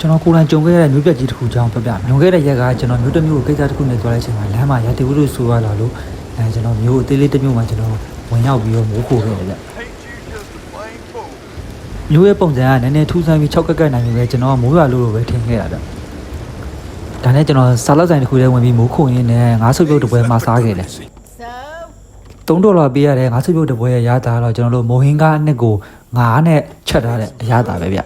ကျွန်တော်ကိုယ်တိုင်ကြုံခဲ့တဲ့မျိုးပြက်ကြီးတစ်ခုကြောင်းပြပြလွန်ခဲ့တဲ့ရက်ကကျွန်တော်မျိုးတစ်မျိုးကိုကိစ္စတစ်ခုနဲ့ကြွားတဲ့အချိန်မှာလမ်းမှာရတေဝုလို့ဆိုရလာလို့အဲကျွန်တော်မျိုးအသေးလေးတစ်မျိုးမှာကျွန်တော်ဝင်ရောက်ပြီးတော့မိုးခိုခဲ့တယ်ဗျ Hate you just a plain fool. မျိုးရဲ့ပုံစံကနည်းနည်းထူးဆန်းပြီး၆ကက်ကက်နိုင်ပြီပဲကျွန်တော်ကမိုးရွာလို့လို့ပဲထင်ခဲ့တာဗျဒါနဲ့ကျွန်တော်စားလောက်ဆိုင်တစ်ခုထဲဝင်ပြီးမိုးခိုရင်းနဲ့ငါးဆုပ်ပြုတ်တစ်ပွဲမှာစားခဲ့တယ် So, 3ဒေါ်လာပေးရတဲ့ငါးဆုပ်ပြုတ်တစ်ပွဲရဲ့ရတာတော့ကျွန်တော်တို့မိုဟင်းကားအနှစ်ကိုငါးနဲ့ချက်ထားတဲ့အရတာပဲဗျ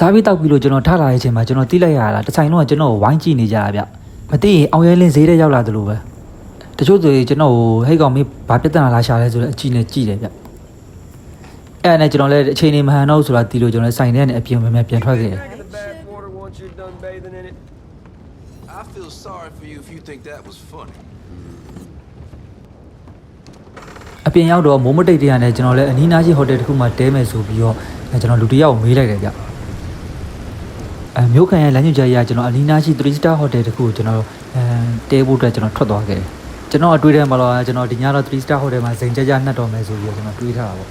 စားပြီးတောက်ပြီးလို့ကျွန်တော်ထလာတဲ့အချိန်မှာကျွန်တော်တိလိုက်ရတာတစ်ဆိုင်လုံးကကျွန်တော်ကိုဝိုင်းကြည့်နေကြတာဗျမသိရင်အောင်ရဲလင်းဈေးထဲရောက်လာတယ်လို့ပဲတချို့ဆိုရင်ကျွန်တော်ကိုဟဲ့ကောင်မေးဘာပြဿနာလာရှာလဲဆိုတော့အကြည့်နဲ့ကြည့်တယ်ဗျအဲ့ဒါနဲ့ကျွန်တော်လည်းအချိန်နေမဟန်တော့ဆိုတာတီးလို့ကျွန်တော်လည်းဆိုင်ထဲကနေအပြင်မမဲပြန်ထွက်ခဲ့တယ် Drink in the backwater once you're done bathing in it. I feel sorry for you if you think that was funny. အပြင်ရောက်တော့မိုးမတိတ်တရနဲ့ကျွန်တော်လည်းအနီးနားရှိဟိုတယ်တစ်ခုမှာတဲမယ်ဆိုပြီးတော့အဲကျွန်တော်လူတစ်ယောက်ကိုမေးလိုက်တယ်ဗျအဲ မြို့ခံရဲ့လမ်းညွှန်ချက်အရကျွန်တော်အနီးနားရှိ3 star hotel တစ်ခုကိုကျွန်တော်အဲတဲဖို့အတွက်ကျွန်တော်ထွက်သွားခဲ့တယ်ကျွန်တော်အတွေ့အထဲမှာတော့ကျွန်တော်ဒီညတော့3 star hotel မှာစိန်ကြကြနှက်တော်မယ်ဆိုပြီးတော့ကျွန်တော်တွေးထားတာပေါ့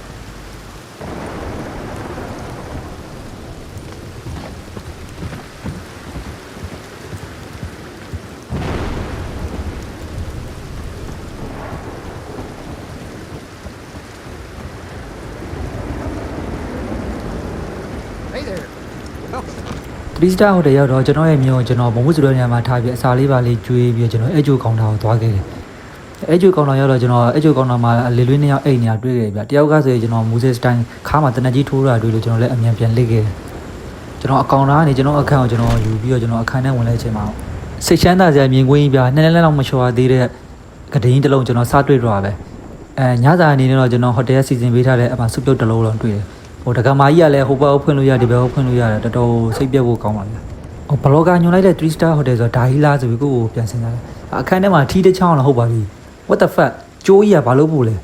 3 star hotel ရောက်တော့ကျွန်တော်ရဲ့မြို့ကိုကျွန်တော်ဘုံမှုစုတဲ့နေရာမှာထားပြီးအစာလေးပါလေးကျွေးပြီးတော့ကျွန်တော်အဲ့ကျိုကောင်တာကိုသွားခဲ့တယ်အဲ့ကျိုကောင်တာရောက်တော့ကျွန်တော်အဲ့ကျိုကောင်တာမှာလေလွေးနှစ်ယောက်အိတ်နေရတွေ့ခဲ့ပြီဗျတယောက်ကဆိုရင်ကျွန်တော်မူဇစ်စတိုင်းခါမှာတနက်ကြီးထိုးတာတွေ့လို့ကျွန်တော်လည်းအမြန်ပြန်လိခဲ့တယ်ကျွန်တော်အကောင်တာကနေကျွန်တော်အခန်းကိုကျွန်တော်ယူပြီးတော့ကျွန်တော်အခန်းထဲဝင်လိုက်ချိန်မှာစိတ်ချမ်းသာစရာမြင်ကွင်းကြီးပြနှစ်နှစ်လောက်မလျှော်သေးတဲ့ကတိင်းတစ်လုံးကျွန်တော်စားတွေ့တော့ပဲအဲညစာအနေနဲ့တော့ကျွန်တော်ဟိုတယ်စီစဉ်ပေးထားတဲ့အမှစုပြုတ်တစ်လုံးလုံးတွေ့တယ် ဟိုတက္ကမကြီးကလည်းဟိုဘက်ကိုဖွင့်လို့ရဒီဘက်ကိုဖွင့်လို့ရတယ်တော်တော်စိတ်ပြတ်ဖို့ကောင်းပါလားဟိုဘလော့ဂါညွန်လိုက်တဲ့3 star hotel ဆိုတော့ဒါဟီလာဆိုပြီးကိုကိုပြန်စင်ကြတယ်အခန်းထဲမှာထီးတစ်ချောင်းတော့ဟုတ်ပါပြီ what the fuck ကျိုးကြီးကဘာလို့ပို့လဲ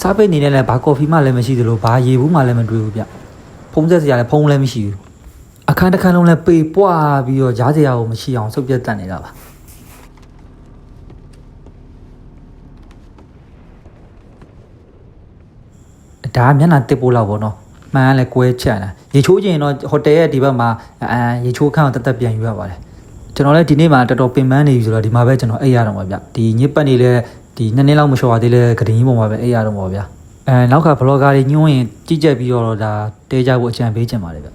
စားပိတ်နေနဲ့လည်းဘာကော်ဖီမှလည်းမရှိသလိုဘာရေဘူးမှလည်းမတွေ့ဘူးဗျဖုံးဆက်စရာလည်းဖုံးလည်းမရှိဘူးအခန်းတစ်ခန်းလုံးလည်းပေပွားပြီးတော့ရားစရာကိုမရှိအောင်စုပ်ပြတ်တက်နေတာပါ ဒါကမျက်နှာတစ်ပိုးလောက်ပေါ့နော်မှန်ကလည်းကွဲချက်လာရေချိုးကျင်တော့ဟိုတယ်ရဲ့ဒီဘက်မှာအာရေချိုးခန်းကိုတက်တက်ပြန်ယူရပါတယ်ကျွန်တော်လည်းဒီနေ့မှာတော်တော်ပင်ပန်းနေပြီဆိုတော့ဒီမှာပဲကျွန်တော်အိပ်ရတော့မှာဗျဒီညစ်ပတ်နေလဲဒီနှစ်နှစ်လောက်မလျှော်ရသေးလဲဂရင်းကြီးပုံမှာပဲအိပ်ရတော့မှာဗျအဲနောက်ကဘလော့ဂါတွေညွှန်းရင်ကြည့်ကြက်ပြီးတော့ဒါတဲကြဖို့အကြံပေးချင်ပါတယ်ဗျ